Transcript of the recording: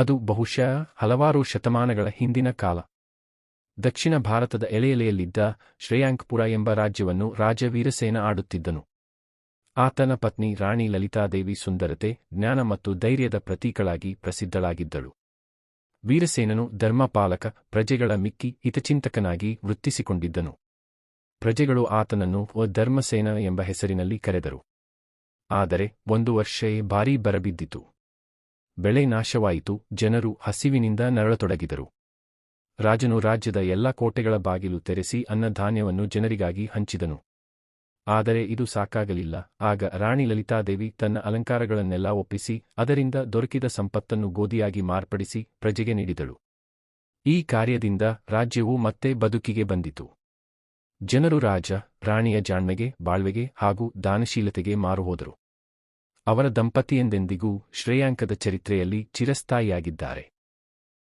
ಅದು ಬಹುಶಃ ಹಲವಾರು ಶತಮಾನಗಳ ಹಿಂದಿನ ಕಾಲ. ದಕ್ಷಿಣ ಭಾರತದ ಎಳೆಯಲೆಯಲ್ಲಿದ್ದ ಶ್ರೇಯಾಂಕ್ಪುರ ಎಂಬ ರಾಜ್ಯವನ್ನು ರಾಜ ವೀರಸೇನ ಆಡುತ್ತಿದ್ದನು. ಆತನ ಪತ್ನಿ ರಾಣಿ ಲಲಿತಾದೇವಿ ಸುಂದರತೆ, ಜ್ಞಾನ ಮತ್ತು ಧೈರ್ಯದ ಪ್ರತೀಕಳಾಗಿ ಪ್ರಸಿದ್ಧಳಾಗಿದ್ದಳು. ವೀರಸೇನನು ಧರ್ಮಪಾಲಕ, ಪ್ರಜೆಗಳ ಮಿಕ್ಕಿ, ಹಿತಚಿಂತಕನಾಗಿ ವೃತ್ತಿಸಿಕೊಂಡಿದ್ದನು. ಪ್ರಜೆಗಳು ಆತನನ್ನು ಒ ಧರ್ಮಸೇನ ಎಂಬ ಹೆಸರಿನಲ್ಲಿ ಕರೆದರು. ಆದರೆ ಒಂದು ವರ್ಷವೇ ಭಾರೀ ಬರಬಿದ್ದಿತು. ಬೆಳೆ ನಾಶವಾಯಿತು, ಜನರು ಹಸಿವಿನಿಂದ ನರಳತೊಡಗಿದರು. ರಾಜನು ರಾಜ್ಯದ ಎಲ್ಲಾ ಕೋಟೆಗಳ ಬಾಗಿಲು ತೆರೆಸಿ ಅನ್ನಧಾನ್ಯವನ್ನು ಜನರಿಗಾಗಿ ಹಂಚಿದನು. ಆದರೆ ಇದು ಸಾಕಾಗಲಿಲ್ಲ, ಆಗ ರಾಣಿ ಲಲಿತಾದೇವಿ ತನ್ನ ಅಲಂಕಾರಗಳನ್ನೆಲ್ಲ ಒಪ್ಪಿಸಿ, ಅದರಿಂದ ದೊರಕಿದ ಸಂಪತ್ತನ್ನು ಗೋಧಿಯಾಗಿ ಮಾರ್ಪಡಿಸಿ ಪ್ರಜೆಗೆ ನೀಡಿದಳು. ಈ ಕಾರ್ಯದಿಂದ ರಾಜ್ಯವು ಮತ್ತೆ ಬದುಕಿಗೆ ಬಂದಿತು. ಜನರು ರಾಜ, ರಾಣಿಯ ಜಾಣ್ಮೆಗೆ, ಬಾಳ್ವೆಗೆ ಹಾಗೂ ದಾನಶೀಲತೆಗೆ ಮಾರುಹೋದರು. ಅವರ ದಂಪತಿಯೆಂದೆಂದಿಗೂ ಶ್ರೇಯಾಂಕದ ಚರಿತ್ರೆಯಲ್ಲಿ ಚಿರಸ್ಥಾಯಿಯಾಗಿದ್ದಾರೆ.